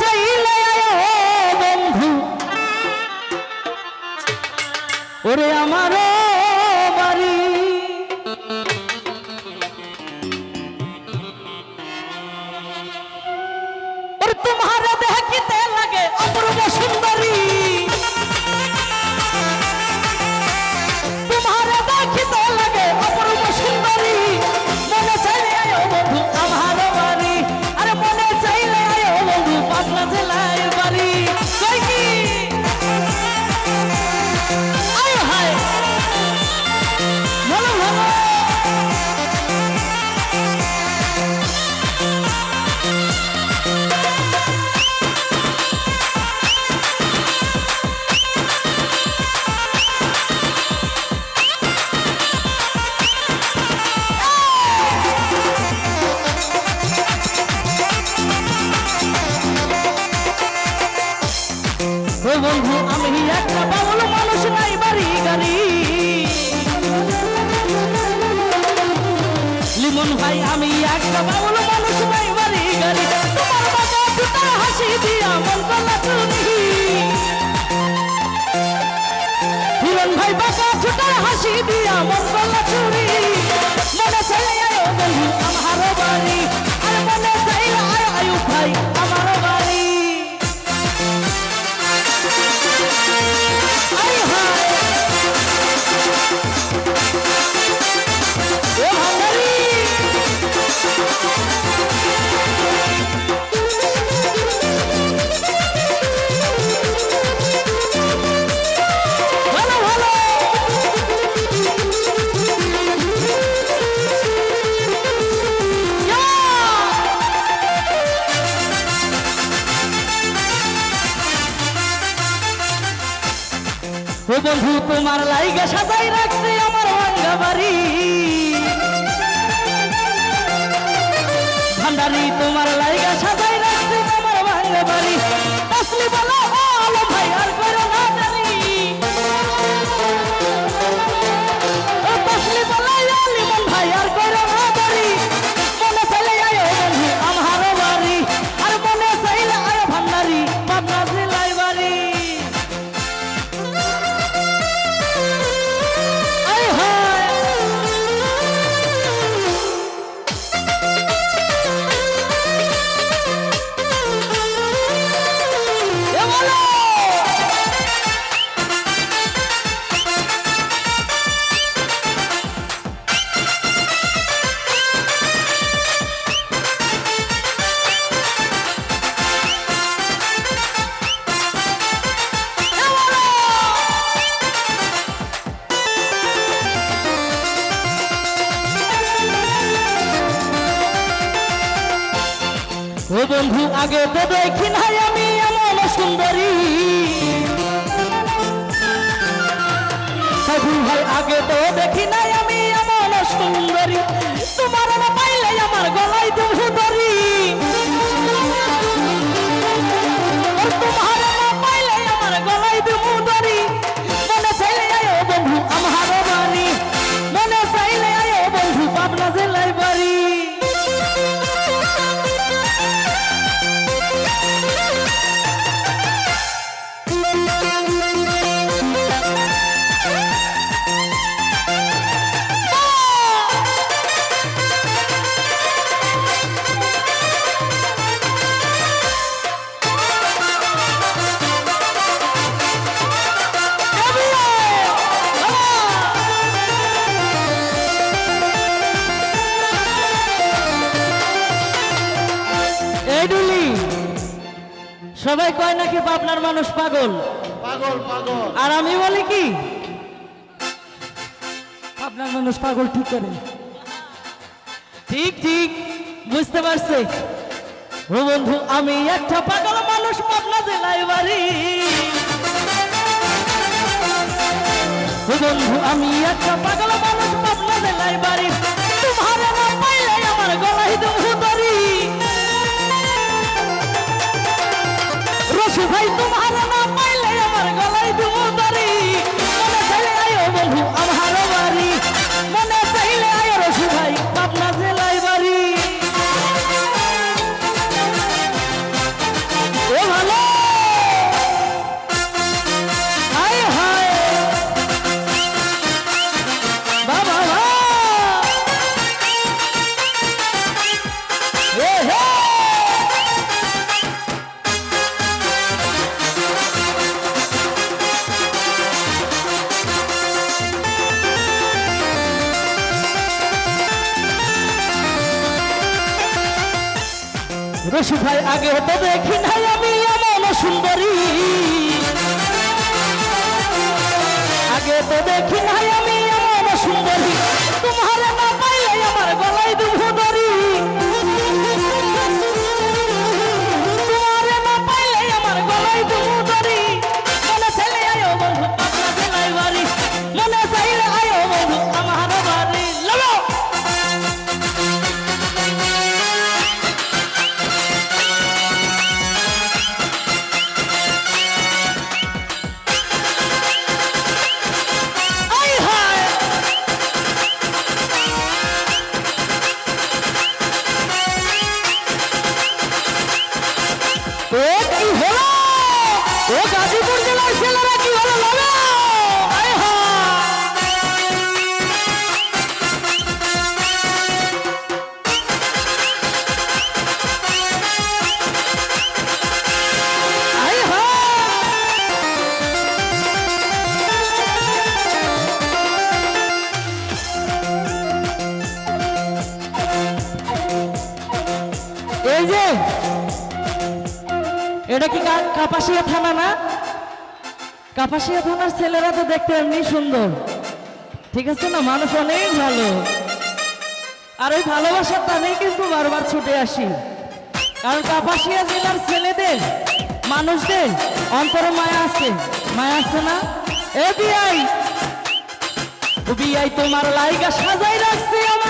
চাইলে বন্ধু। ওরে আমারও ও বন্ধু, আমি একটা বাউল মানুষ, নাই বাড়ি গাড়ি। লিমন ভাই, আমি একটা বাউল মানুষ, নাই বাড়ি গাড়ি। হাসি দিয়া মন কলা ভাই বাবা ছুটার হাসি দিয়া মন কলা চুরি মনে চাইলে আয়ো, বন্ধু, আমার ও ও বন্ধু তোমার লাইগা সাজাই রাখছে আমার ভাঙ্গা বাড়ি। ভান্ডারি তোমার লাইগা সাজাই বন্ধু আগে তো দেখি নাই আমি এমন সুন্দরী। সাধু ভাই আগে তো দেখি নাই সবাই কয় নাকি পাবনার মানুষ পাগল? পাগল পাগল। আর আমি বলি কি? আপনার মানুষ পাগল ঠিক করে। ঠিক ঠিক বুঝতে পারছে? ও বন্ধু আমি একটা পাগল মানুষ পাবনা জেলায় বাড়ি। ও বন্ধু আমি একটা পাগল মানুষ পাবনা জেলায় বাড়ি। আগে তো দেখি নাই আমি এমন সুন্দরী। আগে তো দেখি নাই আমি এমন সুন্দরী। ছেলেরা কি হলো যে এটা কি কা- কাপাসিয়া থানা না? কাপাসিয়া থানার ছেলেরা তো দেখতে এমনি সুন্দর। ঠিক আছে না? মানুষ অনেক ভালো। আর ওই ভালোবাসার টানেই কিন্তু বারবার ছুটে আসি। কারণ কাপাসিয়া জেলার ছেলেদের, মানুষদের অন্তরে মায়া আছে। মায়া আছে না? এ বিআই। বিআই তোমার লাইগা সাজাই রাখছে আমার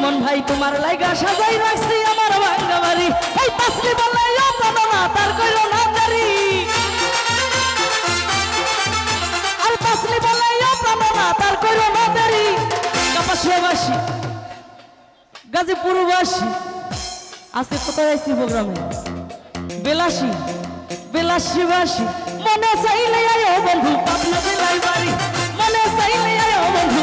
লিমন ভাই, তোমার লাইগা সাজাই রাখছি আমার ভাঙ্গা বাড়ি। এই পাসলি বলে জানো না তার কইল না দারি আর পাসলি বলে জানো না তার কইল না দারি কাপাসিয়াবাসী, গাজীপুরবাসী, আজকে কোথায় আইছি প্রোগ্রামে? বেলাসী বেলাসীবাসী মনে চাইলে আয়ো বন্ধু, পাবনা বেলাই বাড়ি মনে চাইলে আয়ো বন্ধু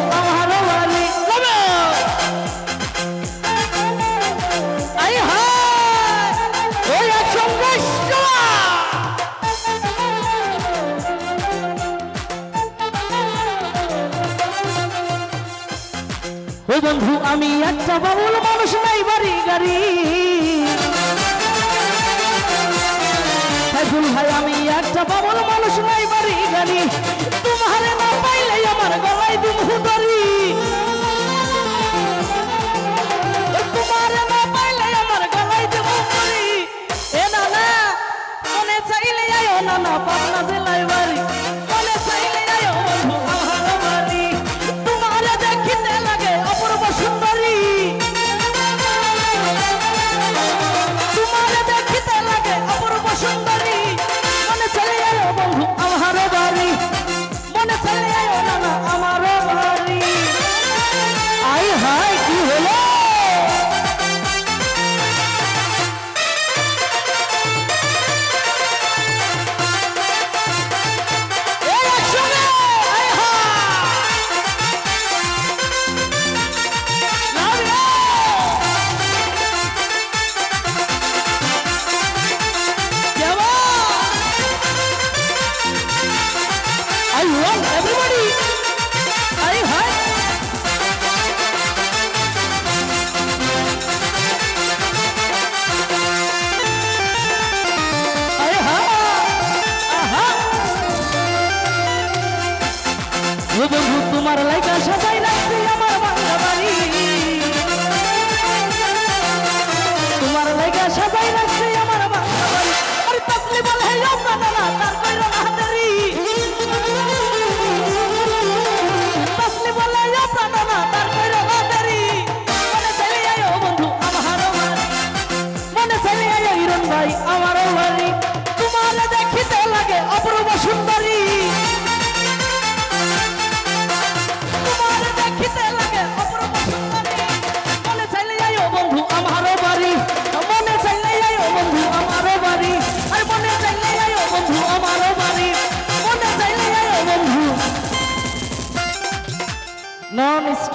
ও বন্ধু, আমি একটা বাবুল মানুষ নাই, বাড়ি গাড়ি। সাইফুল ভাই, আমি একটা বাবুল মানুষ নাই, বাড়ি গাড়ি। তোমার না পাইলে আমার গলায় দুম ধরি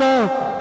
Stop.